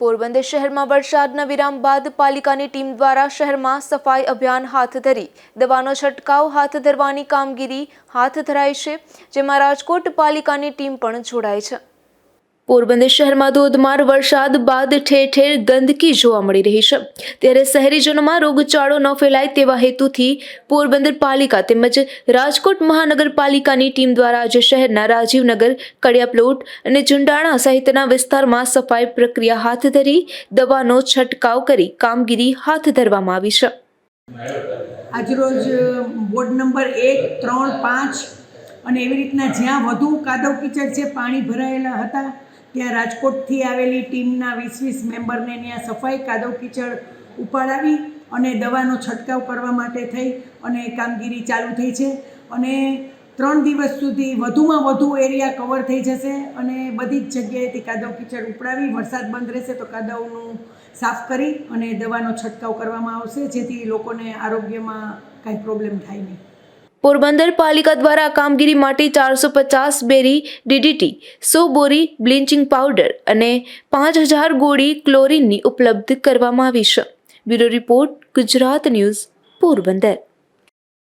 પોરબંદર શહેરમાં વરસાદના વિરામ બાદ પાલિકાની ટીમ દ્વારા શહેરમાં સફાઈ અભિયાન હાથ ધરી દવાનો છંટકાવ હાથ ધરવાની કામગીરી હાથ ધરાઈ છે, જેમાં રાજકોટ પાલિકાની ટીમ પણ જોડાય છે. પોરબંદર શહેરમાં ધોધમાર વરસાદ બાદ ઠેર ઠેર ગંદકી જોવા મળી રહી છે. ત્યારે શહેરીજનોમાં રોગચાળો ન ફેલાય તેવા હેતુથી પોરબંદર પાલિકા તેમજ રાજકોટ મહાનગરપાલિકાની ટીમ દ્વારા આજે શહેરના રાજીવનગર, કડિયાપ્લોટ અને ઝુંડાણા સહિતના વિસ્તારમાં સફાઈ પ્રક્રિયા હાથ ધરી, દવાનો છંટકાવ કરી કામગીરી હાથ ધરવામાં આવી છે. આજરોજ વોર્ડ નંબર એક, ત્રણ, પાંચ અને એવી રીતના જ્યાં વધુ કાદવ કિચડ છે, પાણી ભરાયેલા હતા ત્યાં રાજકોટથી આવેલી ટીમના વીસ વીસ મેમ્બરને ત્યાં સફાઈ, કાદવ, કીચડ ઉપાડાવી અને દવાનો છંટકાવ કરવા માટે થઈ અને કામગીરી ચાલુ થઈ છે. અને ત્રણ દિવસ સુધી વધુમાં વધુ એરિયા કવર થઈ જશે અને બધી જ જગ્યાએથી કાદવ, કીચડ ઉપડાવી, વરસાદ બંધ રહેશે તો કાદવનું સાફ કરી અને દવાનો છંટકાવ કરવામાં આવશે, જેથી લોકોને આરોગ્યમાં કાંઈ પ્રોબ્લેમ થાય નહીં. પોરબંદર પાલિકા દ્વારા કામગીરી માટે ચારસો પચાસ બેરી ડીડીટી, સો બોરી બ્લીચિંગ પાવડર અને પાંચ હજાર ગોળી ક્લોરીનની ઉપલબ્ધ કરવામાં આવી છે. Bureau report, Gujarat news, Porbandar.